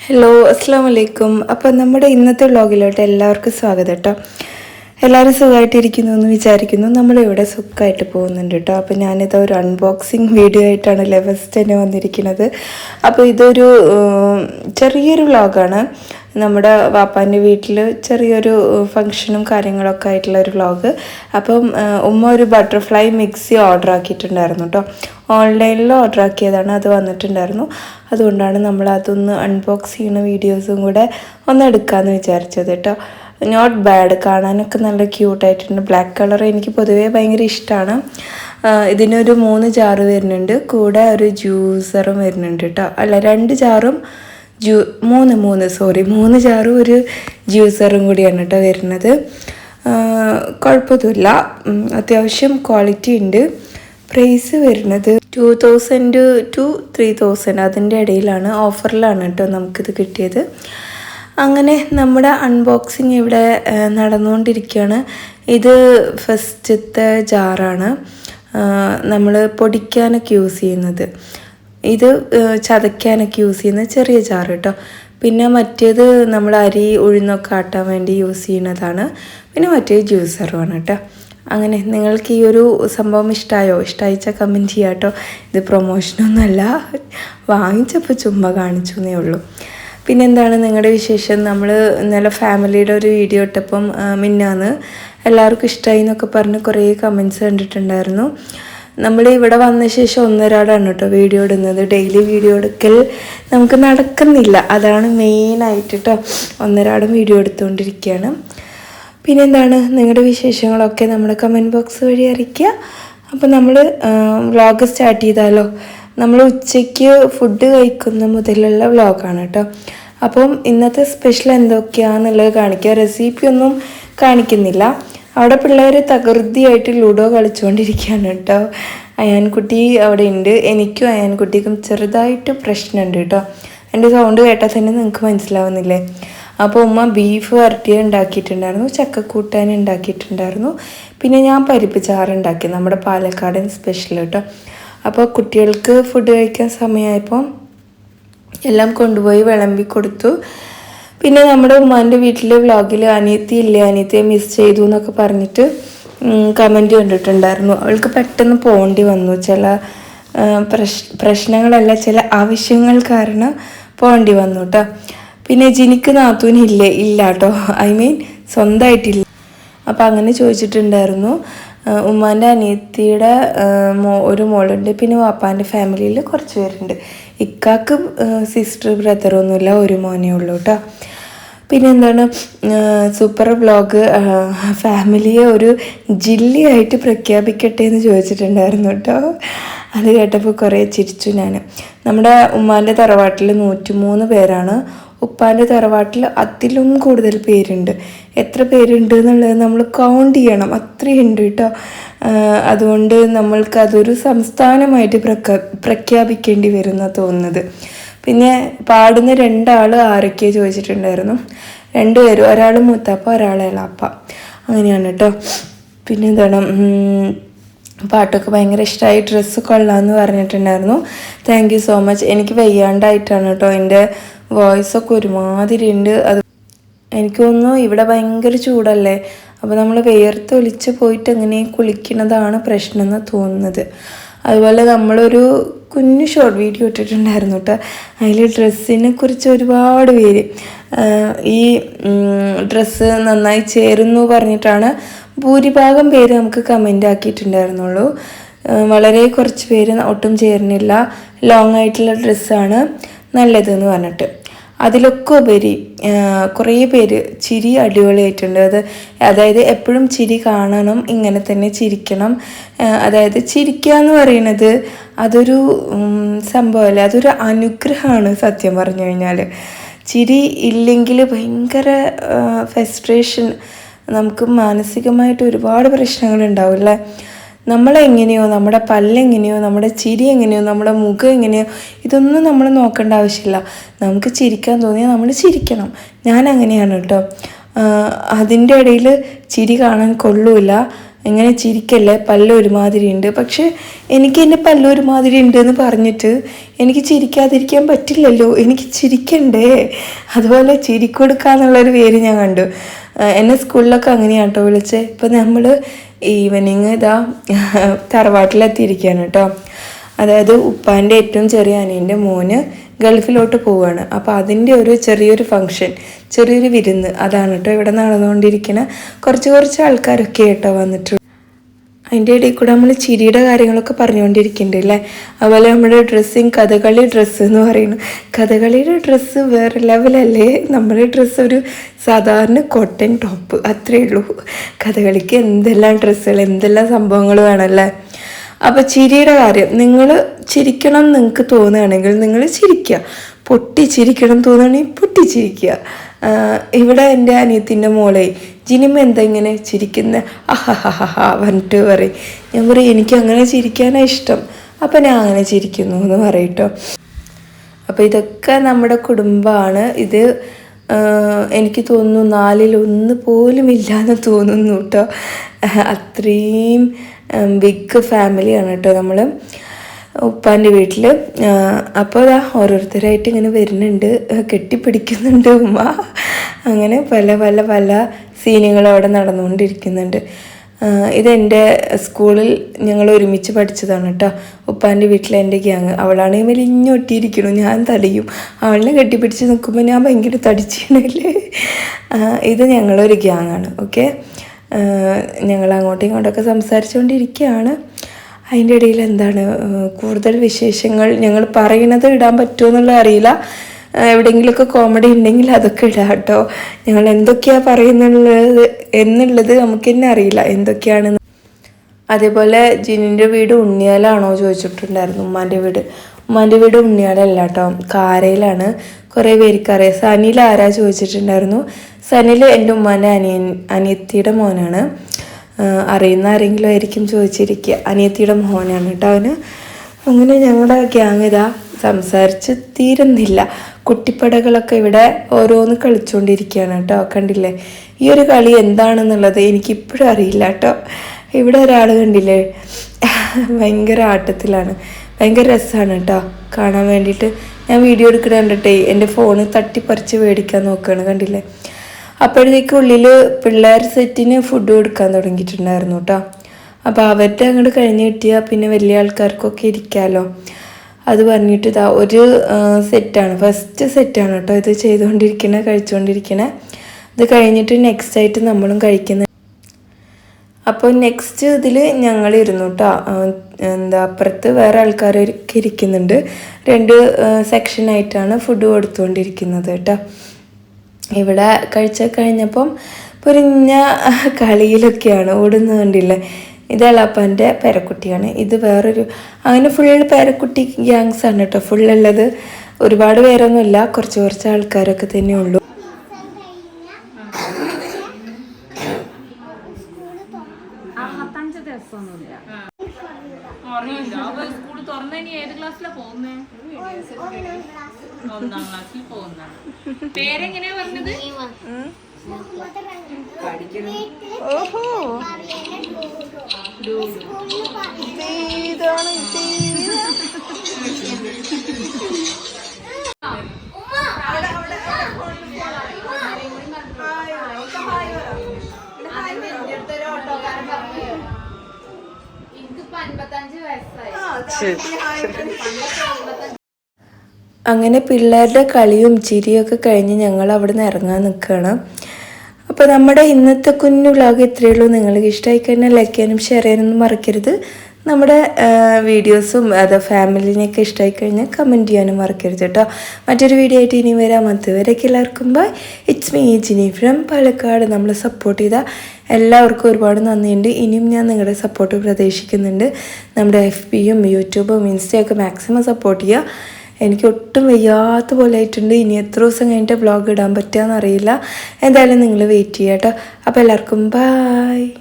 Hello അസ്സാം വലൈക്കും അപ്പം നമ്മുടെ ഇന്നത്തെ വ്ളോഗിലോട്ട് എല്ലാവർക്കും സ്വാഗതം കേട്ടോ എല്ലാവരും സുഖമായിട്ടിരിക്കുന്നു എന്ന് വിചാരിക്കുന്നു. നമ്മളിവിടെ സുഖമായിട്ട് പോകുന്നുണ്ട് കേട്ടോ അപ്പോൾ ഞാനിത് ഒരു അൺബോക്സിങ് വീഡിയോ ആയിട്ടാണ് ലെവസ്റ്റ് തന്നെ വന്നിരിക്കുന്നത്. അപ്പോൾ ഇതൊരു ചെറിയൊരു വ്ളോഗാണ്. നമ്മുടെ വാപ്പാന്റെ വീട്ടിൽ ചെറിയൊരു ഫങ്ഷനും കാര്യങ്ങളൊക്കെ ആയിട്ടുള്ള ഒരു വ്ളോഗ്. അപ്പം ഉമ്മ ഒരു ബട്ടർഫ്ലൈ മിക്സി ഓർഡർ ആക്കിയിട്ടുണ്ടായിരുന്നു കേട്ടോ ഓൺലൈനിൽ ഓർഡർ ആക്കിയതാണ്. അത് വന്നിട്ടുണ്ടായിരുന്നു. അതുകൊണ്ടാണ് നമ്മൾ അതൊന്ന് അൺബോക്സ് ചെയ്യുന്ന വീഡിയോസും കൂടെ ഒന്ന് എടുക്കാമെന്ന് വിചാരിച്ചത് കേട്ടോ നോട്ട് ബാഡ് കാണാനൊക്കെ നല്ല ക്യൂട്ടായിട്ടുണ്ട് ബ്ലാക്ക് കളർ എനിക്ക് പൊതുവേ ഭയങ്കര ഇഷ്ടമാണ് ഇതിനൊരു മൂന്ന് ജാറ് വരുന്നുണ്ട്. കൂടെ ഒരു ജ്യൂസറും വരുന്നുണ്ട് കേട്ടോ അല്ല രണ്ട് ജാറും ജ്യൂ മൂന്ന് മൂന്ന് സോറി മൂന്ന് ജാറും ഒരു ജ്യൂസറും കൂടിയാണ് കേട്ടോ വരുന്നത്. കുഴപ്പമൊന്നുമില്ല. അത്യാവശ്യം ക്വാളിറ്റി ഉണ്ട്. പ്രൈസ് വരുന്നത് two thousand two three thousand അതിന്റെ ഇടയിലാണ്. ഓഫറിലാണ് കേട്ടോ നമുക്കിത് കിട്ടിയത്. അങ്ങനെ നമ്മുടെ അൺബോക്സിങ് ഇവിടെ നടന്നുകൊണ്ടിരിക്കുകയാണ്. ഇത് ഫസ്റ്റത്തെ ജാറാണ്. നമ്മൾ പൊടിക്കാനൊക്കെ യൂസ് ചെയ്യുന്നത്. ഇത് ചതയ്ക്കാനൊക്കെ യൂസ് ചെയ്യുന്ന ചെറിയ ജാർ കേട്ടോ. പിന്നെ മറ്റേത് നമ്മൾ അരി ഉഴുന്നൊക്കെ ആട്ടാൻ വേണ്ടി യൂസ് ചെയ്യുന്നതാണ്. പിന്നെ മറ്റേ ജ്യൂസറുമാണ് കേട്ടോ. അങ്ങനെ നിങ്ങൾക്ക് ഈ ഒരു സംഭവം ഇഷ്ടമായോ ഇഷ്ടമായിച്ചാൽ കമന്റ് ചെയ്യാം കേട്ടോ. ഇത് പ്രൊമോഷനൊന്നുമല്ല വാങ്ങിച്ചപ്പോൾ ചുമ്മാ കാണിച്ചു എന്നേ ഉള്ളൂ. പിന്നെന്താണ് നിങ്ങളുടെ വിശേഷം? നമ്മൾ ഇന്നലെ ഫാമിലിയുടെ ഒരു വീഡിയോ ഇട്ടപ്പം മിന്നാന്ന് എല്ലാവർക്കും ഇഷ്ടമായി എന്നൊക്കെ പറഞ്ഞ് കുറേ കമൻസ് കണ്ടിട്ടുണ്ടായിരുന്നു. നമ്മൾ ഇവിടെ വന്ന ശേഷം ഒന്നരാടാണ് കേട്ടോ വീഡിയോ ഇടുന്നത്. ഡെയിലി വീഡിയോ എടുക്കൽ നമുക്ക് നടക്കുന്നില്ല. അതാണ് മെയിനായിട്ട് കേട്ടോ ഒന്നരാടും വീഡിയോ എടുത്തുകൊണ്ടിരിക്കുകയാണ് പിന്നെന്താണ് നിങ്ങളുടെ വിശേഷങ്ങളൊക്കെ നമ്മുടെ കമന്റ് ബോക്സ് വഴി അറിയിക്കുക അപ്പോൾ നമ്മൾ വ്ളോഗ് സ്റ്റാർട്ട് ചെയ്താലോ? നമ്മൾ ഉച്ചയ്ക്ക് ഫുഡ് കഴിക്കുന്ന മുതലുള്ള വ്ളോഗാണ് കേട്ടോ. അപ്പം ഇന്നത്തെ സ്പെഷ്യൽ എന്തൊക്കെയാണെന്നുള്ളത് കാണിക്കുക റെസിപ്പി ഒന്നും കാണിക്കുന്നില്ല. അവിടെ പിള്ളേർ തകൃതിയായിട്ട് ലുഡോ കളിച്ചുകൊണ്ടിരിക്കുകയാണ് കേട്ടോ. അയാൻകുട്ടി അവിടെ ഉണ്ട്. എനിക്കും അയാൻകുട്ടിക്കും ചെറുതായിട്ട് പ്രശ്നമുണ്ട് കേട്ടോ. എന്റെ സൗണ്ട് കേട്ടാൽ തന്നെ നിങ്ങൾക്ക് മനസ്സിലാവുന്നില്ലേ? അപ്പോൾ ഉമ്മ ബീഫ് വരട്ടിയ ഉണ്ടാക്കിയിട്ടുണ്ടായിരുന്നു. ചക്കക്കൂട്ടാൻ ഉണ്ടാക്കിയിട്ടുണ്ടായിരുന്നു. പിന്നെ ഞാൻ പരിപ്പ് ചാറ് ഉണ്ടാക്കി. നമ്മുടെ പാലക്കാടൻ സ്പെഷ്യൽ കേട്ടോ. അപ്പോൾ കുട്ടികൾക്ക് ഫുഡ് കഴിക്കാൻ സമയമായപ്പോൾ എല്ലാം കൊണ്ടുപോയി വിളമ്പി കൊടുത്തു. പിന്നെ നമ്മുടെ ഉമ്മാന്റെ വീട്ടിലെ വ്ളോഗിൽ അനിയത്തി ഇല്ലേ അനിയത്തിയെ മിസ് ചെയ്തു എന്നൊക്കെ പറഞ്ഞിട്ട് കമന്റ് കണ്ടിട്ടുണ്ടായിരുന്നു. അവൾക്ക് പെട്ടെന്ന് പോകേണ്ടി വന്നു. ചില പ്രശ് പ്രശ്നങ്ങളല്ല ചില ആവശ്യങ്ങൾ കാരണം പോകേണ്ടി വന്നു കേട്ടോ പിന്നെ ജിനിക്ക് നാത്തൂനില്ലേ ഇല്ല കേട്ടോ ഐ മീൻ സ്വന്തമായിട്ടില്ല അപ്പോൾ അങ്ങനെ ചോദിച്ചിട്ടുണ്ടായിരുന്നു. ഉമ്മാന്റെ അനിയത്തിയുടെ മോ ഒരു മോളുണ്ട് പിന്നെ വാപ്പാന്റെ ഫാമിലിയിൽ കുറച്ച് പേരുണ്ട്. ഇക്കാക്ക് സിസ്റ്റർ ബ്രദറൊന്നുമില്ല ഒരു മോനേ ഉള്ളൂ കേട്ടോ പിന്നെ എന്താണ് സൂപ്പർ ബ്ലോഗ് ഫാമിലിയെ ഒരു ജില്ലയായിട്ട് പ്രഖ്യാപിക്കട്ടെ എന്ന് ചോദിച്ചിട്ടുണ്ടായിരുന്നു കേട്ടോ അത് കേട്ടപ്പോൾ കുറേ ചിരിച്ചു ഞാൻ നമ്മുടെ ഉമ്മാന്റെ തറവാട്ടിൽ നൂറ്റിമൂന്ന് പേരാണ്. ഉപ്പാന്റെ തറവാട്ടിൽ അതിലും കൂടുതൽ പേരുണ്ട്. എത്ര പേരുണ്ട് എന്നുള്ളത് നമ്മൾ കൗണ്ട് ചെയ്യണം. അത്രയുണ്ട് കേട്ടോ. അതുകൊണ്ട് നമ്മൾക്ക് അതൊരു സംസ്ഥാനമായിട്ട് പ്രഖ്യാ പ്രഖ്യാപിക്കേണ്ടി വരുന്ന തോന്നുന്നത്. പിന്നെ പാടുന്ന രണ്ടാൾ ആരൊക്കെ ചോദിച്ചിട്ടുണ്ടായിരുന്നു. രണ്ടുപേരും ഒരാൾ മൂത്താപ്പ ഒരാൾ ഇളാപ്പ. അങ്ങനെയാണ് കേട്ടോ. പിന്നെ എന്താണ് പാട്ടൊക്കെ ഭയങ്കര ഇഷ്ടമായി. ഡ്രസ്സ് കൊള്ളാമെന്ന് പറഞ്ഞിട്ടുണ്ടായിരുന്നു. താങ്ക് യു സോ മച്ച് എനിക്ക് വയ്യാണ്ടായിട്ടാണ് കേട്ടോ. എന്റെ വോയിസൊക്കെ ഒരുമാതിരി ഉണ്ട് അത് എനിക്ക് തോന്നുന്നു ഇവിടെ ഭയങ്കര ചൂടല്ലേ? അപ്പോൾ നമ്മൾ വേർത്തൊലിച്ച് പോയിട്ട് അങ്ങനെ കുളിക്കുന്നതാണ് പ്രശ്നം എന്ന് തോന്നുന്നത്. അതുപോലെ നമ്മളൊരു കുഞ്ഞു ഷോർട്ട് വീഡിയോ ഇട്ടിട്ടുണ്ടായിരുന്നു കേട്ടോ. അതിൽ ഡ്രസ്സിനെ കുറിച്ച് ഒരുപാട് പേര് ഈ ഡ്രസ്സ് നന്നായി ചേരുന്നു പറഞ്ഞിട്ടാണ് ഭൂരിഭാഗം പേര് നമുക്ക് കമന്റ് ആക്കിയിട്ടുണ്ടായിരുന്നുള്ളൂ. വളരെ കുറച്ച് പേര് ഒട്ടും ചേരുന്നില്ല. ലോങ് ആയിട്ടുള്ള ഡ്രസ്സാണ് നല്ലതെന്ന് പറഞ്ഞിട്ട്. അതിലൊക്കെ ഉപരി കുറേ പേര് ചിരി അടിപൊളിയായിട്ടുണ്ട്. അത് അതായത് എപ്പോഴും ചിരി കാണണം ഇങ്ങനെ തന്നെ ചിരിക്കണം. അതായത് ചിരിക്കുക എന്ന് പറയുന്നത് അതൊരു സംഭവമല്ല അതൊരു അനുഗ്രഹമാണ് സത്യം പറഞ്ഞു കഴിഞ്ഞാൽ. ചിരി ഇല്ലെങ്കിൽ ഭയങ്കര ഫ്രസ്ട്രേഷൻ നമുക്ക് മാനസികമായിട്ട് ഒരുപാട് പ്രശ്നങ്ങൾ ഉണ്ടാവില്ലേ നമ്മളെങ്ങനെയോ നമ്മുടെ പല്ലെങ്ങനെയോ നമ്മുടെ ചിരി എങ്ങനെയോ നമ്മുടെ മുഖം എങ്ങനെയോ ഇതൊന്നും നമ്മൾ നോക്കേണ്ട ആവശ്യമില്ല. നമുക്ക് ചിരിക്കാൻ തോന്നിയാൽ നമ്മൾ ചിരിക്കണം. ഞാൻ അങ്ങനെയാണ് കേട്ടോ. അതിന്റെ ഇടയിൽ ചിരി കാണാൻ കൊള്ളൂല. ഇങ്ങനെ ചിരിക്കല്ലേ? പല്ല് ഒരുമാതിരി ഉണ്ട് പക്ഷെ എനിക്ക് എന്റെ പല്ല് ഒരുമാതിരി ഉണ്ട് എന്ന് പറഞ്ഞിട്ട് എനിക്ക് ചിരിക്കാതിരിക്കാൻ പറ്റില്ലല്ലോ. എനിക്ക് ചിരിക്കണ്ടേ? അതുപോലെ ചിരിക്കൊടുക്കാന്നുള്ളൊരു പേര് ഞാൻ കണ്ടു. എന്നെ സ്കൂളിലൊക്കെ അങ്ങനെയാണ് കേട്ടോ വിളിച്ചത് ഇപ്പം നമ്മൾ ഈവനിങ് ഇതാ തറവാട്ടിലെത്തിയിരിക്കുകയാണ് കേട്ടോ. അതായത് ഉപ്പാന്റെ ഏറ്റവും ചെറിയ അനിയന്റെ മോന് ഗൾഫിലോട്ട് പോവുകയാണ് അപ്പോൾ അതിന്റെ ഒരു ചെറിയൊരു ഫങ്ഷൻ ചെറിയൊരു വിരുന്ന് അതാണ് കേട്ടോ ഇവിടെ നടന്നുകൊണ്ടിരിക്കുന്ന കുറച്ച് കുറച്ച് ആൾക്കാരൊക്കെ കേട്ടോ വന്നിട്ടുള്ളത് അതിന്റെ ഇടയിൽ കൂടെ നമ്മൾ ചിരിയുടെ കാര്യങ്ങളൊക്കെ പറഞ്ഞുകൊണ്ടിരിക്കുന്നുണ്ട് അല്ലേ അതുപോലെ നമ്മുടെ ഡ്രസ്സിങ് കഥകളി ഡ്രസ്സ് എന്ന് പറയുന്നു. കഥകളിയുടെ ഡ്രസ്സ് വേറെ ലെവലല്ലേ നമ്മുടെ ഡ്രസ്സ് ഒരു സാധാരണ കോട്ടൺ ടോപ്പ് അത്രയേ ഉള്ളൂ. കഥകളിക്ക് എന്തെല്ലാം ഡ്രസ്സുകൾ എന്തെല്ലാം സംഭവങ്ങൾ വേണമല്ലേ അപ്പോൾ ചിരിയുടെ കാര്യം നിങ്ങൾ ചിരിക്കണം എന്ന് നിങ്ങൾക്ക് തോന്നുകയാണെങ്കിൽ നിങ്ങൾ ചിരിക്കുക. പൊട്ടി ചിരിക്കണം തോന്നുകയാണെങ്കിൽ പൊട്ടി ചിരിക്കുക ഇവിടെ എന്റെ അനിയത്തിന്റെ മോളെ ജിനിമ എന്താ ഇങ്ങനെ ചിരിക്കുന്ന? അഹഹഹഹ പറഞ്ഞിട്ട് പറയും. ഞാൻ പറയും എനിക്ക് അങ്ങനെ ചിരിക്കാനാണ് ഇഷ്ടം. അപ്പം ഞാൻ അങ്ങനെ ചിരിക്കുന്നു എന്ന് പറയട്ടോ അപ്പോൾ ഇതൊക്കെ നമ്മുടെ കുടുംബമാണ്. ഇത് എനിക്ക് തോന്നുന്നു നാലിൽ ഒന്ന് പോലും ഇല്ലാന്ന് തോന്നുന്നു കേട്ടോ അത്രയും ബിഗ് ഫാമിലിയാണ് കേട്ടോ നമ്മൾ ഉപ്പാന്റെ വീട്ടിൽ അപ്പോൾ അതാ ഓരോരുത്തരായിട്ട് ഇങ്ങനെ വരുന്നുണ്ട്. കെട്ടിപ്പിടിക്കുന്നുണ്ട് ഉമ്മ. അങ്ങനെ പല പല പല സീനുകളും അവിടെ നടന്നുകൊണ്ടിരിക്കുന്നുണ്ട്. ഇതെന്റെ സ്കൂളിൽ ഞങ്ങൾ ഒരുമിച്ച് പഠിച്ചതാണ് കേട്ടോ. ഉപ്പാന്റെ വീട്ടിലെ എന്റെ ഗ്യാങ് അവളാണെങ്കിൽ മെലിഞ്ഞൊട്ടിയിരിക്കണു ഞാൻ തടിയും. അവളിനെ കെട്ടിപ്പിടിച്ച് നിൽക്കുമ്പോൾ ഞാൻ ഭയങ്കര തടിച്ചിണല്ലേ ഇത് ഞങ്ങളൊരു ഗ്യാങ്ങാണ് ഓക്കെ ഞങ്ങൾ അങ്ങോട്ടും ഇങ്ങോട്ടൊക്കെ സംസാരിച്ചുകൊണ്ടിരിക്കുകയാണ് അതിന്റെ ഇടയിൽ എന്താണ് കൂടുതൽ വിശേഷങ്ങൾ ഞങ്ങൾ പറയുന്നത് ഇടാൻ പറ്റുമോ എന്നുള്ളത് അറിയില്ല എവിടെയെങ്കിലുമൊക്കെ കോമഡി ഉണ്ടെങ്കിൽ അതൊക്കെ ഇടാം കേട്ടോ. ഞങ്ങൾ എന്തൊക്കെയാണ് പറയുന്നുള്ളത് എന്നുള്ളത് നമുക്ക് തന്നെ അറിയില്ല. എന്തൊക്കെയാണെന്ന്. അതേപോലെ ജിനിന്റെ വീട് ഉണ്ണിയാലാണോ ചോദിച്ചിട്ടുണ്ടായിരുന്നു ഉമ്മാന്റെ വീട്. ഉമ്മാന്റെ വീട് ഉണ്ണിയാലല്ല കേട്ടോ കാരയിലാണ്. കുറേ പേർക്ക് അറിയാം സനിയിൽ ആരാ ചോദിച്ചിട്ടുണ്ടായിരുന്നു സനിൽ എന്റെ ഉമ്മാന്റെ അനിയൻ അനിയത്തിയുടെ മോനാണ്. അറിയുന്ന ആരെങ്കിലും ആയിരിക്കും ചോദിച്ചിരിക്കുക. അനിയത്തിയുടെ മോനാണ് കേട്ടോ അവന്. അങ്ങനെ ഞങ്ങളുടെ ഗ്യാങ് ഇതാ സംസാരിച്ച് തീരുന്നില്ല. കുട്ടിപ്പടകളൊക്കെ ഇവിടെ ഓരോന്ന് കളിച്ചുകൊണ്ടിരിക്കുകയാണ് കേട്ടോ. കണ്ടില്ലേ? ഈ ഒരു കളി എന്താണെന്നുള്ളത് എനിക്കിപ്പോഴും അറിയില്ല കേട്ടോ. ഇവിടെ ഒരാൾ കണ്ടില്ലേ? ഭയങ്കര ആട്ടത്തിലാണ്. ഭയങ്കര രസമാണ് കേട്ടോ. കാണാൻ വേണ്ടിയിട്ട്. ഞാൻ വീഡിയോ എടുക്കണ കണ്ടിട്ടേ എന്റെ ഫോണ് തട്ടിപ്പറിച്ച് മേടിക്കാൻ നോക്കുകയാണ്. കണ്ടില്ലേ? അപ്പോഴത്തേക്ക് ഉള്ളിൽ പിള്ളേർ സെറ്റിന് ഫുഡ് കൊടുക്കാൻ തുടങ്ങിയിട്ടുണ്ടായിരുന്നു കേട്ടോ അപ്പോൾ അവരുടെ അങ്ങോട്ട് കഴിഞ്ഞ് കിട്ടിയാൽ പിന്നെ വലിയ ആൾക്കാർക്കൊക്കെ ഇരിക്കാമല്ലോ അത് പറഞ്ഞിട്ട് ഇതാ ഒരു സെറ്റാണ്. ഫസ്റ്റ് സെറ്റാണ് കേട്ടോ ഇത് ചെയ്തുകൊണ്ടിരിക്കണേ കഴിച്ചുകൊണ്ടിരിക്കണേ ഇത് കഴിഞ്ഞിട്ട് നെക്സ്റ്റ് ആയിട്ട് നമ്മളും കഴിക്കുന്ന. അപ്പോൾ നെക്സ്റ്റ് ഇതിൽ ഞങ്ങൾ ഇരുന്നു കേട്ടോ എന്താ അപ്പുറത്ത് വേറെ ആൾക്കാരൊക്കെ ഇരിക്കുന്നുണ്ട്. രണ്ട് സെക്ഷനായിട്ടാണ് ഫുഡ് കൊടുത്തുകൊണ്ടിരിക്കുന്നത് കേട്ടോ ഇവിടെ കഴിച്ച കഴിഞ്ഞപ്പം പൊരിഞ്ഞ കളിയിലൊക്കെയാണ് ഓടുന്നത് കണ്ടില്ലേ ഇത് എളാപ്പന്റെ പേരക്കുട്ടിയാണ് ഇത് വേറൊരു അങ്ങനെ ഫുൾ പേരക്കുട്ടി ഗ്യാങ്സ് ആണ് കേട്ടോ ഫുള്ളുള്ളത് ഒരുപാട് പേരൊന്നുമില്ല കുറച്ച് കുറച്ച് ആൾക്കാരൊക്കെ തന്നെ ഉള്ളൂ സ്കൂൾ തുറന്ന ഏത് ക്ലാസ്സിലാണ് പോകുന്നേ ഒന്നാം ക്ലാസ്സിൽ പോകുന്നതാണ്. പേരെങ്ങനെയാ പറഞ്ഞത്? ഓഹോ. ഇതാണ് അങ്ങനെ പിള്ളേരുടെ കളിയും ചിരിയൊക്കെ കഴിഞ്ഞ് ഞങ്ങൾ അവിടെ നിന്ന് ഇറങ്ങാൻ നിൽക്കുകയാണ്. അപ്പോൾ നമ്മുടെ ഇന്നത്തെ കുഞ്ഞു വ്ളോഗ് ഇത്രയേ ഉള്ളൂ. നിങ്ങൾക്ക് ഇഷ്ടമായി കഴിഞ്ഞാൽ ലൈക്ക് ചെയ്യാനും ഷെയർ ചെയ്യാനൊന്നും മറക്കരുത്. നമ്മുടെ വീഡിയോസും അത് ഫാമിലിനെയൊക്കെ ഇഷ്ടമായി കഴിഞ്ഞാൽ കമന്റ് ചെയ്യാനും മറക്കരുത് കേട്ടോ. മറ്റൊരു വീഡിയോ ആയിട്ട് ഇനി വരാം. അതുവരെയൊക്കെ എല്ലാവർക്കും bye it's me Jini from Palakkad. നമ്മൾ സപ്പോർട്ട് ചെയ്ത എല്ലാവർക്കും ഒരുപാട് നന്ദിയുണ്ട്. ഇനിയും ഞാൻ നിങ്ങളുടെ സപ്പോർട്ട് പ്രതീക്ഷിക്കുന്നുണ്ട്. നമ്മുടെ എഫ് ബിയും യൂട്യൂബും ഇൻസ്റ്റയൊക്കെ മാക്സിമം സപ്പോർട്ട് ചെയ്യുക. എനിക്ക് ഒട്ടും വയ്യാത്ത പോലെ ആയിട്ടുണ്ട്. ഇനി എത്ര ദിവസം കഴിഞ്ഞിട്ട് വ്ളോഗ് ഇടാൻ പറ്റുക എന്നറിയില്ല എന്തായാലും നിങ്ങൾ വെയിറ്റ് ചെയ്യാം കേട്ടോ. അപ്പോൾ എല്ലാവർക്കും ബായ്